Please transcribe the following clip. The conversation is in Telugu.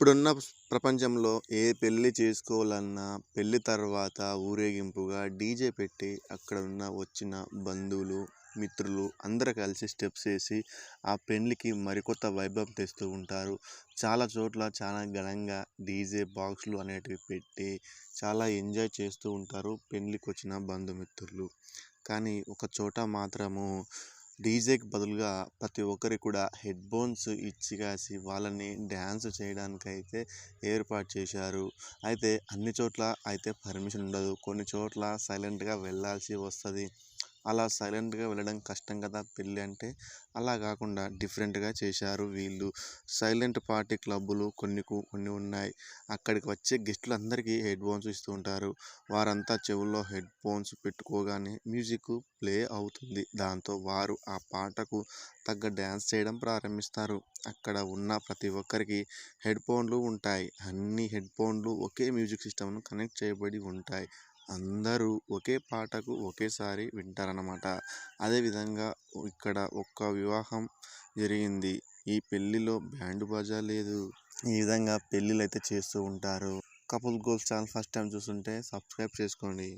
ఇప్పుడున్న ప్రపంచంలో ఏ పెళ్ళి చేసుకోవాలన్నా పెళ్ళి తర్వాత ఊరేగింపుగా డీజే పెట్టి అక్కడ ఉన్న వచ్చిన బంధువులు మిత్రులు అందరూ కలిసి స్టెప్స్ వేసి ఆ పెళ్ళికి మరికొత్త వైభవం తెస్తూ ఉంటారు. చాలా చోట్ల చాలా ఘనంగా డీజే బాక్సులు అనేటివి పెట్టి చాలా ఎంజాయ్ చేస్తూ ఉంటారు పెళ్ళికి వచ్చిన బంధుమిత్రులు. కానీ ఒక చోట మాత్రము డీజేకి బదులుగా ప్రతి ఒక్కరికి కూడా హెడ్ఫోన్స్ ఇచ్చి కాసి వాళ్ళని డ్యాన్స్ చేయడానికైతే ఏర్పాటు చేశారు. అయితే అన్ని చోట్ల అయితే పర్మిషన్ ఉండదు. కొన్ని చోట్ల సైలెంట్గా వెళ్ళాల్సి వస్తుంది. అలా సైలెంట్గా వెళ్ళడం కష్టం కదా పెళ్ళి అంటే. అలా కాకుండా డిఫరెంట్గా చేశారు వీళ్ళు. సైలెంట్ పార్టీ క్లబ్బులు కొన్ని కొన్ని ఉన్నాయి. అక్కడికి వచ్చే గెస్టులు అందరికీ హెడ్ ఫోన్స్ ఇస్తూ ఉంటారు. వారంతా చెవుల్లో హెడ్ ఫోన్స్ పెట్టుకోగానే మ్యూజిక్ ప్లే అవుతుంది. దాంతో వారు ఆ పాటకు తగ్గ డ్యాన్స్ చేయడం ప్రారంభిస్తారు. అక్కడ ఉన్న ప్రతి ఒక్కరికి హెడ్ ఫోన్లు ఉంటాయి. అన్ని హెడ్ ఫోన్లు ఒకే మ్యూజిక్ సిస్టమ్ను కనెక్ట్ చేయబడి ఉంటాయి. అందరూ ఒకే పాటకు ఒకేసారి వింటారన్నమాట. అదేవిధంగా ఇక్కడ ఒక్క వివాహం జరిగింది. ఈ పెళ్ళిలో బ్యాండ్ బాజా లేదు. ఈ విధంగా పెళ్ళిళ్ళు అయితే చేస్తూ ఉంటారు. Couple goals channel first time చూస్తుంటే సబ్స్క్రైబ్ చేసుకోండి.